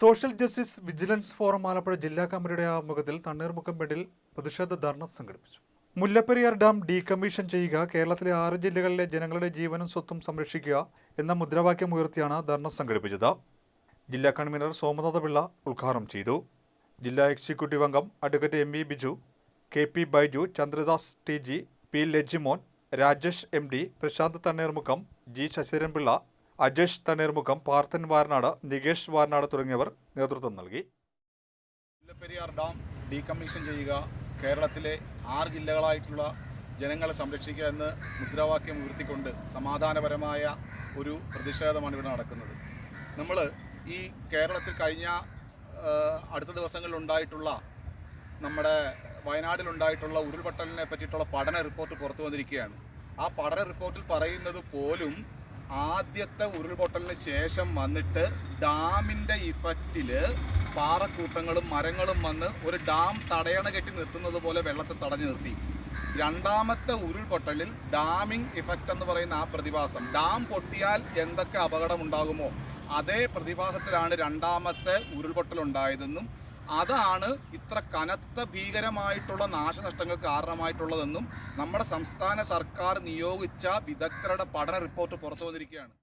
Social justice vigilance forum Alappuzha ജില്ലാ കമ്മിറ്റിയുടെ ആഭിമുഖ്യത്തിൽ തണ്ണീർമുക്കം ബെഡിൽ പ്രതിഷേധ ധർണ സംഘടിപ്പിച്ചു. മുല്ലപ്പെരിയാർ ഡാം ഡീകമ്മീഷൻ ചെയ്യുക കേരളത്തിലെ ആറ് ജില്ലകളിലെ ജനങ്ങളുടെ ജീവനും സ്വത്തും സംരക്ഷിക്കുക എന്ന മുദ്രാവാക്യം ഉയർത്തിയാണ് ധർണ സംഘടിപ്പിച്ചത്. ജില്ലാ കൺവീനർ സോമനാഥ പിള്ള ഉദ്ഘാടനം ചെയ്തു. ജില്ലാ എക്സിക്യൂട്ടീവ് അംഗം advocate M E Biju K P Baiju Chandradas T G P Lajimon Rajesh M D Prashanth Thanneermukkom G Sasidharan Pillai Ajesh Thanneermukkom Parthan Varanad Nikesh Varanad തുടങ്ങിയവർ നേതൃത്വം നൽകി. മുല്ലപ്പെരിയാർ ഡാം ഡീകമ്മീഷൻ ചെയ്യുക കേരളത്തിലെ ആറ് ജില്ലകളായിട്ടുള്ള ജനങ്ങളെ സംരക്ഷിക്കുക എന്ന് മുദ്രാവാക്യം ഉയർത്തിക്കൊണ്ട് സമാധാനപരമായ ഒരു പ്രതിഷേധമാണ് ഇവിടെ നടക്കുന്നത്. നമ്മൾ ഈ കേരളത്തിൽ കഴിഞ്ഞ അടുത്ത ദിവസങ്ങളിൽ ഉണ്ടായിട്ടുള്ള നമ്മുടെ വയനാട്ടിലുണ്ടായിട്ടുള്ള ഉരുൾപൊട്ടലിനെ പറ്റിയിട്ടുള്ള പഠന റിപ്പോർട്ട് പുറത്തു വന്നിരിക്കുകയാണ്. ആ പഠന റിപ്പോർട്ടിൽ പറയുന്നത് പോലും ആദ്യത്തെ ഉരുൾപൊട്ടലിന് ശേഷം വന്നിട്ട് ഡാമിന്റെ ഇഫക്റ്റിൽ പാറക്കൂട്ടങ്ങളും മരങ്ങളും വന്ന് ഒരു ഡാം തടയണ കെട്ടി നിർത്തുന്നത് പോലെ വെള്ളത്തെ തടഞ്ഞു നിർത്തി. രണ്ടാമത്തെ ഉരുൾപൊട്ടലിൽ ഡാമിംഗ് ഇഫക്റ്റ് എന്ന് പറയുന്ന ആ പ്രതിഭാസം. ഡാം പൊട്ടിയാൽ എന്തൊക്കെ അപകടം ഉണ്ടാകുമോ? അതേ പ്രതിഭാസത്തിലാണ് രണ്ടാമത്തെ ഉരുൾപൊട്ടൽ ഉണ്ടായതെന്നും അതാണ് ഇത്ര കനത്ത ഭീകരമായിട്ടുള്ള നാശനഷ്ടങ്ങൾക്ക് കാരണമായിട്ടുള്ളതെന്നും നമ്മുടെ സംസ്ഥാന സർക്കാർ നിയോഗിച്ച വിദഗ്ധരുടെ പഠന റിപ്പോർട്ട് പുറത്തു വന്നിരിക്കുകയാണ്.